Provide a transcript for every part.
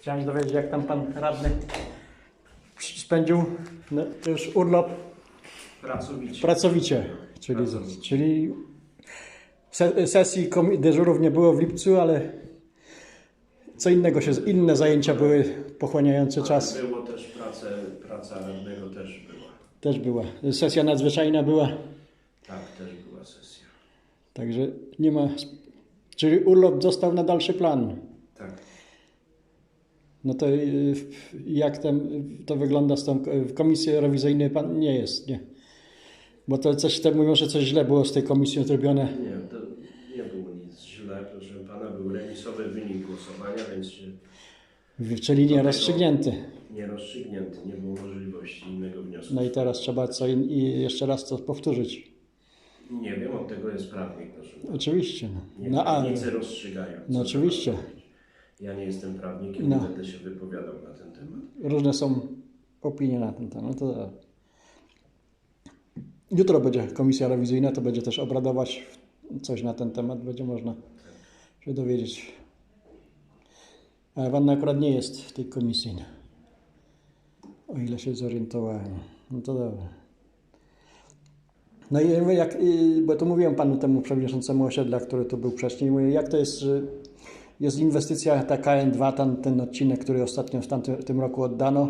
Chciałem się dowiedzieć, jak tam pan radny spędził no, już urlop Pracowicie. pracowicie, czyli, Pracowicie. czyli se, sesji dyżurów nie było w lipcu, ale co innego się, inne zajęcia były pochłaniające czas. Ale Było też praca radnego też była. Też była. Sesja nadzwyczajna była, Tak, też była sesja. także nie ma. Czyli urlop został na dalszy plan. Tak. No to y, jak tam to wygląda z tą w komisji rewizyjnej pan nie jest, nie? Bo to coś te mówią, że coś źle było z tej komisją zrobione. Nie, to nie było nic źle, proszę pana. Był remisowy wynik głosowania, więc się Czyli nie rozstrzygnięty. nie rozstrzygnięty. Nie było możliwości innego wniosku. No i teraz trzeba co in, i jeszcze raz to powtórzyć. Nie wiem, od tego jest prawnik, proszę. Oczywiście. No, Nie, no a prawnicy rozstrzygają. no oczywiście. Ja nie jestem prawnikiem, No. nie będę się wypowiadał na ten temat. różne są opinie na ten temat. No to jutro będzie komisja rewizyjna, to będzie też obradować coś na ten temat, będzie można się dowiedzieć. Ale pan akurat nie jest w tej komisji. nie? O ile się zorientowałem. No to dobrze. No i jak, bo to mówiłem panu temu przewodniczącemu osiedla, który tu był wcześniej, mówię, jak to jest, że jest inwestycja ta KN2, ten, ten odcinek, który ostatnio w tamtym tym roku oddano,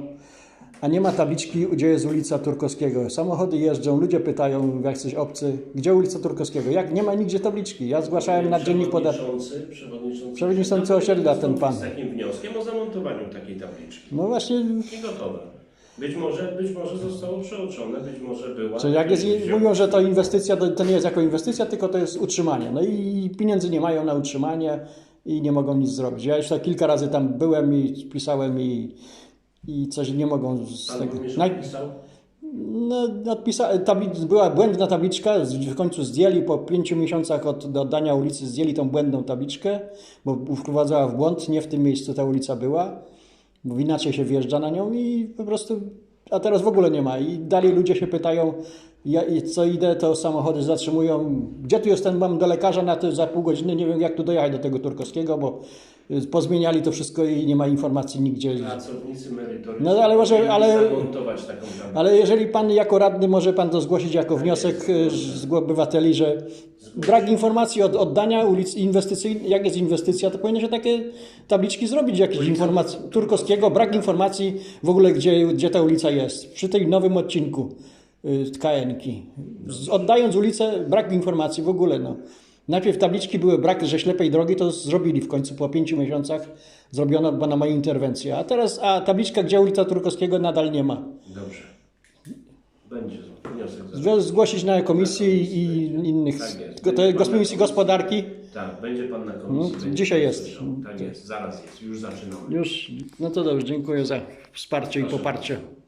a nie ma tabliczki, gdzie jest ulica Turkowskiego. Samochody jeżdżą, ludzie pytają, jak coś obcy, gdzie ulica Turkowskiego? Jak nie ma nigdzie tabliczki? Ja zgłaszałem na dziennik podatku. Przewodniczący, przewodniczący, osiedla, ten pan. Z takim wnioskiem o zamontowaniu takiej tabliczki. No właśnie, I gotowe. Być może, być może zostało przeoczone, być może była. Czyli jak jest, mówią, że to inwestycja, to nie jest jako inwestycja, tylko to jest utrzymanie. No i pieniędzy nie mają na utrzymanie i nie mogą nic zrobić. Ja już tak kilka razy tam byłem i pisałem i, i coś nie mogą z Pan tego. Naj-? No, odpisa, tablic, była błędna tabliczka, w końcu zdjęli, po pięciu miesiącach od do oddania ulicy zdjęli tą błędną tabliczkę, bo wprowadzała w błąd, nie w tym miejscu ta ulica była, bo inaczej się wjeżdża na nią i po prostu, a teraz w ogóle nie ma. I dalej ludzie się pytają, ja, co idę, to samochody zatrzymują, gdzie tu jestem, mam do lekarza na to za pół godziny, nie wiem jak tu dojechać do tego Turkowskiego, bo pozmieniali to wszystko i nie ma informacji nigdzie. Pracownicy merytoryczni. No, ale może- ale- taką. Ale jeżeli pan jako radny może pan to zgłosić jako wniosek y, z obywateli, że brak informacji od oddania ulic inwestycyjnych, jak jest inwestycja, to powinno się takie tabliczki zrobić, jakieś informacji. Turkowskiego, brak informacji w ogóle, gdzie, gdzie ta ulica jest. Przy tej nowym odcinku y, KN-ki. Oddając ulicę, brak informacji w ogóle. No. Najpierw tabliczki były brak, że ślepej drogi, to zrobili w końcu po pięciu miesiącach. Zrobiono na mojej interwencji. A teraz, a tabliczka, gdzie ulica Turkowskiego nadal nie ma. Dobrze. Będzie wniosek. Zgłosić na komisji i innych. Tak. To jest komisji gospodarki. Tak, będzie pan na komisji. No, dzisiaj jest. słyszał. Tak jest, zaraz jest, już zaczynamy. Już, no to dobrze, dziękuję za wsparcie i Proszę poparcie. bardzo.